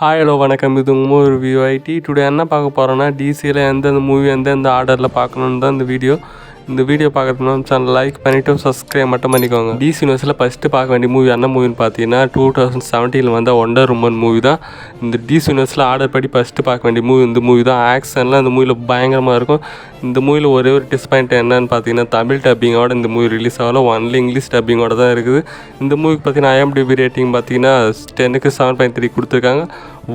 Hi hello வணக்கம். இது உங்கள் ஒரு வியூ ஐடி டுடே என்ன பார்க்க போகிறோன்னா டிசியில் எந்தெந்த மூவி எந்தெந்த ஆர்டரில் பார்க்கணுன்னு தான் இந்த வீடியோ இந்த வீடியோ பார்க்குறதுனால சேனல் லைக் பண்ணிவிட்டு சப்ஸ்கிரைப் மட்டும் பண்ணிக்கோங்க. டிசி யூனிவர்ஸில் ஃபஸ்ட்டு பார்க்க வேண்டிய மூவி என்ன மூவின்னு பார்த்தீங்கன்னா டூ தௌசண்ட் செவன்டீனில் வந்த ஒண்டர் உமன் மூவி தான். இந்த டிசி யூனிவர்ஸில் ஆர்டர் படி ஃபஸ்ட்டு பார்க்க வேண்டிய மூவி இந்த மூவி தான். ஆக்ஷன்லாம் இந்த மூவியில் பயங்கரமாக இருக்கும். இந்த மூவியில் ஒரே ஒரு டிஸ்பாயிண்ட் என்னன்னு பார்த்தீங்கன்னா தமிழ் டப்பிங்கோட இந்த மூவி ரிலீஸ் ஆகல. ஒன்லி இங்கிலீஷ் டப்பிங்கோட தான் இருக்குது. இந்த மூவிக்கு பார்த்தீங்கன்னா ஐஎம்டிபி ரேட்டிங் பார்த்தீங்கன்னா டென்னுக்கு செவன் பாயிண்ட் த்ரீ கொடுத்துருக்காங்க.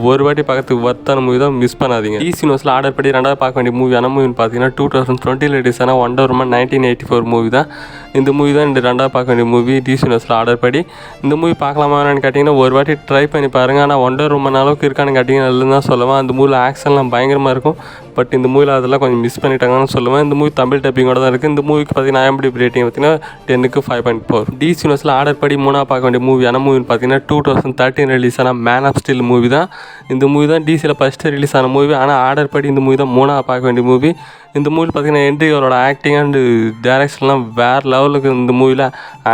ஒரு வாட்டி பார்க்கறதுக்கு ஒர்த்தான மூவி தான் மிஸ் பண்ணாதீங்க. டிசி நியூஸில் ஆர்டர் படி ரெண்டாவது பார்க்க வேண்டிய மூவி என்ன மூவின்னு பார்த்தீங்கன்னா டூ தௌசண்ட் டுவெண்ட்டியில் ரிலீஸ் ஆனால் wonder woman nineteen eighty four movie தான். இந்த மூவி தான் இந்த ரெண்டாவது பார்க்க வேண்டிய மூவி டிசி நியூஸில் ஆர்டர் படி. இந்த மூவி பார்க்கலாமான்னு கேட்டிங்கன்னா ஒரு வாட்டி ட்ரை பண்ணி பாருங்கள் ஆனால் ஒண்டர் ரொம்ப அளவுக்கு இருக்கான்னு கேட்டிங்கன்னா இல்லைன்னு தான் சொல்லுவேன் அந்த மூவியில் ஆக்ஷன்லாம் பயங்கரமாக இருக்கும். பட் இந்த மூவியில் அதெல்லாம் கொஞ்சம் மிஸ் பண்ணிட்டாங்கன்னு சொல்லுவேன். இந்த மூவி தமிழ் டப்பிங்கோட தான் இருக்குது இந்த மூவிக்கு பார்த்தீங்கன்னா ஐஎம்டிபி ரேட்டிங் பார்த்தீங்கன்னா டென்னுக்கு ஃபைவ் பாயிண்ட் ஃபோர் டிசி யூனிவர்ஸில் ஆர்டர் படி மூணாக பார்க்க வேண்டிய மூவி என்ன மூவின்னு பார்த்தீங்கன்னா டூ தௌசண்ட் தேர்ட்டின் ரிலீஸ் ஆன மேன் ஆஃப் ஸ்டில் மூவி தான். இந்த மூவி தான் டிசியில் ஃபஸ்ட்டு ரிலீஸ் ஆன மூவி ஆனால் ஆர்டர் படி இந்த மூவி தான் மூணாக பார்க்க வேண்டிய மூவி இந்த மூவியில் பார்த்தீங்கன்னா என்ட்ரி அவரோட ஆக்டிங் அண்டு டேரக்ஷன்லாம் வேறு லெவலுக்கு இந்த மூவியில்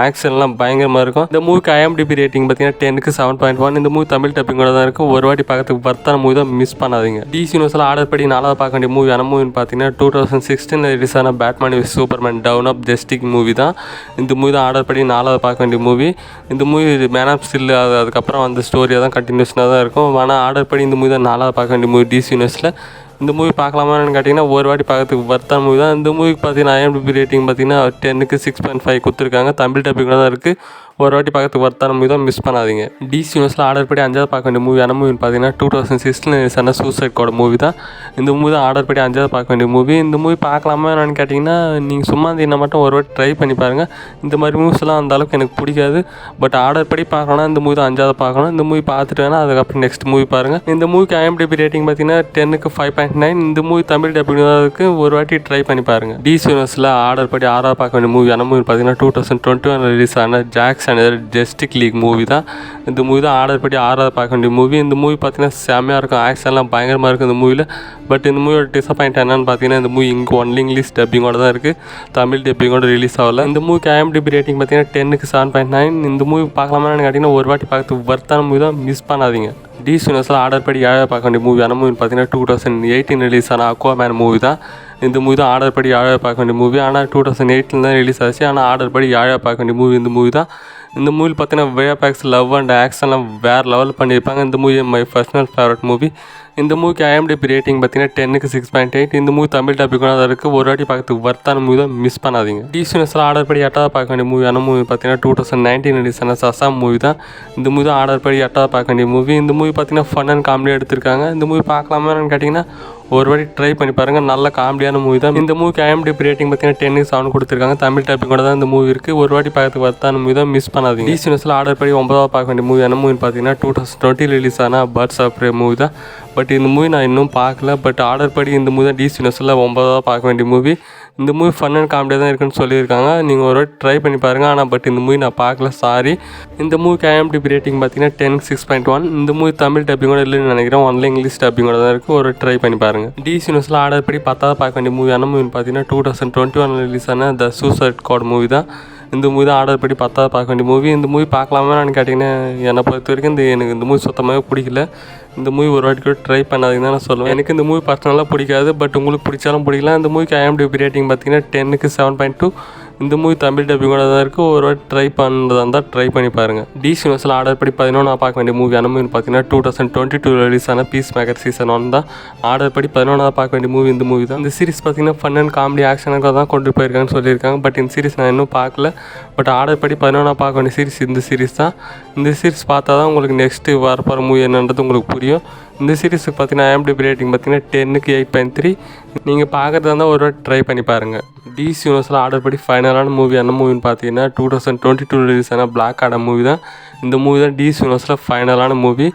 ஆக்ஷன்லாம் பயங்கரமாக இருக்கும். இந்த மூவிக்கு ஐஎம்டிபி ரேட்டிங் பார்த்தீங்கன்னா டென்னுக்கு செவன் பாயிண்ட் ஒன் இந்த மூவி தமிழ் டப்பிங்கோட தான் இருக்கும் ஒரு வாட்டி பார்க்கறதுக்கு பர்த்தான மூவி தான் மிஸ் பண்ணாதீங்க. டிசி யூனிவர்ஸில் ஆர்டர் படி நாலாவது பார்க்க வேண்டிய மூவி என்ன மூவின்னு பார்த்தீங்கன்னா டூ தௌசண்ட் சிக்ஸ்டீனில் ரிலீஸ் ஆன Batman with Superman dawn of justice movie தான். இந்த மூவி தான் ஆர்டர் படி நாலாவது பார்க்க வேண்டிய மூவி இந்த மூவி மேன் ஆஃப் ஸ்டில் அது அதுக்கப்புறம் அந்த ஸ்டோரியாக தான் கண்டினியூஷனாக தான் இருக்கும். ஆனால் ஆர்டர் படி இந்த மூவி தான் நாலாவது பார்க்க வேண்டிய மூவி டிசி யூனிவர்ஸில் இந்த மூவி பார்க்கலாமான்னு கேட்டிங்கன்னா ஒரு வாட்டி பார்க்கறதுக்கு வர்த்தான மூவி தான். இந்த மூவிக்கு பார்த்தீங்கன்னா ஐஎம்டிபி ரேட்டிங் பார்த்தீங்கன்னா டென்னுக்கு சிக்ஸ் பாயிண்ட் ஃபைவ் கொடுத்துருக்காங்க. தமிழ் டப்பிங்கில் தான் இருக்குது ஒரு வாட்டி பார்க்கறதுக்கு வர்த்தான மூவி தான் மிஸ் பண்ணாதீங்க. டிசி யூனிவர்ஸில் ஆர்டர் படி அஞ்சாவது பார்க்க வேண்டிய மூவி என்ன மூவின்னு பார்த்தீங்கன்னா டூ தௌசண்ட் சிக்ஸ்டில் சன சூசைட் கோட மூவி தான். இந்த மூவி தான் ஆர்டர் படி அஞ்சாவது பார்க்க வேண்டிய மூவி இந்த மூவி பார்க்கலாமா என்னன்னு கேட்டிங்கன்னா நீங்கள் சும்மா இருந்தீங்கன்னா மட்டும் ஒரு வாட்டி ட்ரை பண்ணி பாருங்கள் இந்த மாதிரி மூவிஸ்லாம் அந்த அளவுக்கு எனக்கு பிடிக்காது. பட் ஆர்டர் படி பார்க்கணும்னா இந்த மூவி தான் அஞ்சாவது பார்க்கணும். இந்த மூவி பார்த்துட்டு வேணால் அதுக்கப்புறம் நெக்ஸ்ட் மூவி பாருங்கள் இந்த மூவிக்கு ஐஎம்டிபி ரேட்டிங் பார்த்தீங்கன்னா டென்னுக்கு ஃபைவ் பாயிண்ட் நைன் இந்த மூவி தமிழ் டப்பிங்கிறதுக்கு ஒரு வாட்டி ட்ரை பண்ணி பாருங்கள் டிசி யூனிவர்ஸில் ஆர்டர் படி ஆறாவது பார்க்க வேண்டிய மூவி என்ன மூவி பார்த்தீங்கன்னா two thousand twenty one release ஆன Zack's and justice league movie தான். இந்த மூவி தான் ஆர்டர் படி ஆறாவது பார்க்க வேண்டிய மூவி இந்த மூவி பார்த்தீங்கன்னா செம்மையாக இருக்கும். ஆக்ஷன்லாம் பயங்கரமாக இருக்கும் இந்த மூவியில் பட் இந்த மூவியோட டிசப்பாயிண்ட் என்னன்னு பார்த்தீங்கன்னா இந்த மூவி இங்கே ஒன்லி இங்கிலீஷ் டப்பிங்கோட தான் இருக்குது தமிழ் டப்பிங்கோட ரிலீஸ் ஆகல. இந்த மூவிக்கு ஐஎம்டிபி ரேட்டிங் பார்த்தீங்கன்னா டென்னுக்கு செவன் பாயிண்ட் நைன் இந்த மூவி பார்க்கலாமான்னு கேட்டிங்கன்னா ஒரு வாட்டி பார்த்து வர்த்தான மூவி தான் மிஸ் பண்ணாதீங்க. டி யூனிவர்ஸில் ஆர்டர் படி ஏழை பார்க்க வேண்டிய மூவி அந்த மூவி பார்த்தீங்கன்னா டூ தௌசண்ட் எயிட்டீன் ரிலீஸ் ஆன அக்வா மேன் மூவி தான். இந்த மூவி தான் ஆர்டர் படி ஏழை பார்க்க வேண்டிய மூவி ஆனால் டூ தௌசண்ட் எயிட்டில் தான் ரிலீஸ் ஆச்சு. ஆனால் ஆர்டர் படி ஏழை பார்க்க வேண்டிய மூவி இந்த மூவி தான். இந்த மூவியில் பார்த்தீங்கன்னா விஏபேக்ஸ் லவ் அண்ட் ஆக்ஷன்லாம் வேறு லெவல் பண்ணியிருப்பாங்க. இந்த movie my personal favourite movie இந்த மூவிக்கு ஐஎம்டிபி ரேட்டிங் பார்த்தீங்கன்னா டென்னுக்கு சிக்ஸ் பாயிண்ட் எயிட் இந்த மூவி தமிழ் டாபிக் தான் இருக்குது ஒரு வாட்டி பார்க்கறதுக்கு வர்த்தான மூவி தான். மிஸ் பண்ணாதீங்க. டிசினஸில் ஆர்டர் படி எட்டாவது பார்க்க வேண்டிய மூவி மூவி பார்த்தீங்கன்னா டூ தௌசண்ட் நைன்டீன் ரிலீஸ் ஆன சசாம் மூவி தான். இந்த மூவி தான் ஆர்டர் படி எட்டாவது பார்க்க வேண்டிய மூவி இந்த மூவி பார்த்தீங்கன்னா ஃபன் அண்ட் காமெடி எடுத்திருக்காங்க. இந்த மூவி பார்க்கலாமான்னு கேட்டிங்கன்னா ஒரு வாட்டி ட்ரை பண்ணி பாருங்கள் நல்ல காமெடியான மூவி தான். இந்த மூவிக்கு ஐஎம்டிபி ரேட்டிங் பார்த்தீங்கன்னா டென்னு செவன் கொடுத்துருக்காங்க. தமிழ் டைப்பிங் கூட தான் இந்த மூவி இருக்குது ஒரு வாட்டி பார்க்கறதுக்கு வர்த்தான மூவி தான் மிஸ் பண்ணாதீங்க. டிசினஸில் ஆர்டர் படி ஒன்பதாவது பார்க்க வேண்டிய மூவி என்ன மூவின்னு பார்த்தீங்கன்னா டூ தௌசண்ட் டுவெண்ட்டி ரிலீஸ் ஆன பர்ட்ஸ் ஆஃப் மூவி தான். பட் இந்த மூவி நான் இன்னும் பார்க்கல. பட் ஆர்டர் படி இந்த மூவி தான் டிசி நியூஸில் ஒன்பதாவது பார்க்க வேண்டிய மூவி இந்த மூவி ஃபன் அண்ட் காமெடியாக தான் இருக்குன்னு சொல்லியிருக்காங்க. நீங்கள் ஒரு வாட்டி ட்ரை பண்ணி பாருங்கள் ஆனால் பட் இந்த மூவி நான் பார்க்கல. சாரி இந்த மூவிக்கு ஐஎம்டிபி ரேட்டிங் பார்த்தீங்கன்னா டென் சிக்ஸ் பாயிண்ட் ஒன் இந்த மூவி தமிழ் டப்பிங்கோட இல்லைன்னு நினைக்கிறேன். ஒன்ல இங்கிலீஷ் டப்பிங்கோட தான் இருக்குது ஒரு ட்ரை பண்ணி பாருங்கள் டிசி நியூஸில் ஆர்டர் படி பத்தாவது பார்க்க வேண்டிய மூவி மூவின்னு பார்த்தீங்கன்னா two thousand twenty one release ஆன த சூசைட் கோட் மூவி தான். இந்த மூவி தான் ஆர்டர் படி பத்தாவது பார்க்க வேண்டிய மூவி இந்த மூவி பார்க்கலாமான்னு கேட்டிங்கன்னா என்னை பொறுத்த வரைக்கும் இந்த எனக்கு இந்த மூவி சுத்தமாகவே பிடிக்கல. இந்த மூவி ஒரு வாட்டி கூட ட்ரை பண்ணாதீங்க தான் நான் சொல்லுவேன். எனக்கு இந்த மூவி பர்சனலாக பிடிக்காது பட் உங்களுக்கு பிடிச்சாலும் பிடிக்கலாம். இந்த மூவிக்கு ஐஎம்டிபி ரேட்டிங் பார்த்தீங்கன்னா டென்னுக்கு செவன் பாயிண்ட் டூ இந்த மூவி தமிழ் டப்பிங்கோட தான் இருக்குது ஒரு வாட்டி ட்ரை பண்ணுறதா இருந்தால் ட்ரை பண்ணி பாருங்கள் டி யூனிவர்ஸில் ஆர்டர் படி பதினொன்று பார்க்க வேண்டிய மூவி அந்த மூவி பார்த்தீங்கன்னா two thousand twenty two release ஆன பீஸ் மேக்கர் சீசன் ஒன் தான். ஆர்டர் படி பதினொன்றாவது பார்க்க வேண்டிய மூவி இந்த மூவி தான். இந்த சீரிஸ் பார்த்தீங்கன்னா ஃபன் அண்ட் காமெடி ஆக்ஷனுக்காக தான் கொண்டு போயிருக்காங்கன்னு சொல்லியிருக்காங்க. பட் இந்த சீரிஸ் நான் இன்னும் பார்க்கல. பட் ஆர்டர் படி பதினொன்றாவது பார்க்க வேண்டிய சீரிஸ் இந்த சீரிஸ் தான். இந்த சீரிஸ் பார்த்தா தான் உங்களுக்கு நெக்ஸ்ட்டு வரப்போகிற மூவி என்னன்றது உங்களுக்கு புரியும். இந்த சீரிஸுக்கு பார்த்தீங்கன்னா ஐஎம்டிபி ரேட்டிங் பார்த்தீங்கன்னா டென்னுக்கு எயிட் பாயிண்ட் த்ரீ நீங்கள் பார்க்குறதா இருந்தால் ஒரு வாட்டி ட்ரை பண்ணி பாருங்கள் டிசி யூனிவர்ஸில் ஆர்டர் படி ஃபைனலான மூவி என்ன மூவின்னு பார்த்தீங்கன்னா two thousand twenty two release ஆன பிளாக் ஆட மூவி தான். இந்த மூவி தான் டிசி யூனிவர்ஸில் ஃபைனலான மூவி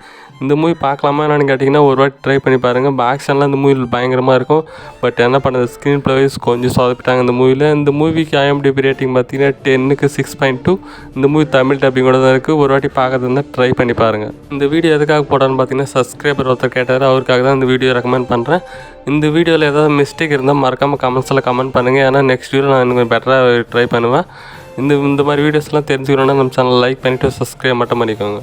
இந்த மூவி பார்க்கலாமா என்னன்னு கேட்டிங்கன்னா ஒரு வாட்டி ட்ரை பண்ணி பாருங்கள் ஆக்ஷன்லாம் இந்த மூவியில் பயங்கரமாக இருக்கும். பட் என்ன பண்ணுறது ஸ்க்ரீன் ப்ளேஸ் கொஞ்சம் சொதப்பிட்டாங்க இந்த மூவியில் இந்த மூவிக்கு ஐஎம்டிபி ரேட்டிங் பார்த்தீங்கன்னா டென்னுக்கு சிக்ஸ் பாயிண்ட் டூ இந்த மூவி தமிழ் டப்பிங்கோட தான் இருக்குது ஒரு வாட்டி பார்க்கறது இருந்தால் ட்ரை பண்ணி பாருங்கள் இந்த வீடியோ எதுக்காக போடான்னு பார்த்தீங்கன்னா சப்ஸ்கிரைபர் ஒருத்தர் கேட்டார். அவருக்காக தான் இந்த வீடியோ ரெக்கமெண்ட் பண்ணுறேன் இந்த வீடியோவில் ஏதாவது மிஸ்டேக் இருந்தால் மறக்காமல் கமெண்ட்ஸில் கமெண்ட் பண்ணுங்கள் ஏன்னா நெக்ஸ்ட் வீடியோ நான் இன்னும் பெட்டராக ட்ரை பண்ணுவேன். இந்த இந்த மாதிரி வீடியோஸ்லாம் தெரிஞ்சுக்கணுன்னா நம்ம சேனல் லைக் பண்ணிவிட்டு சப்ஸ்கிரைப் மட்டும் பண்ணிக்கோங்க.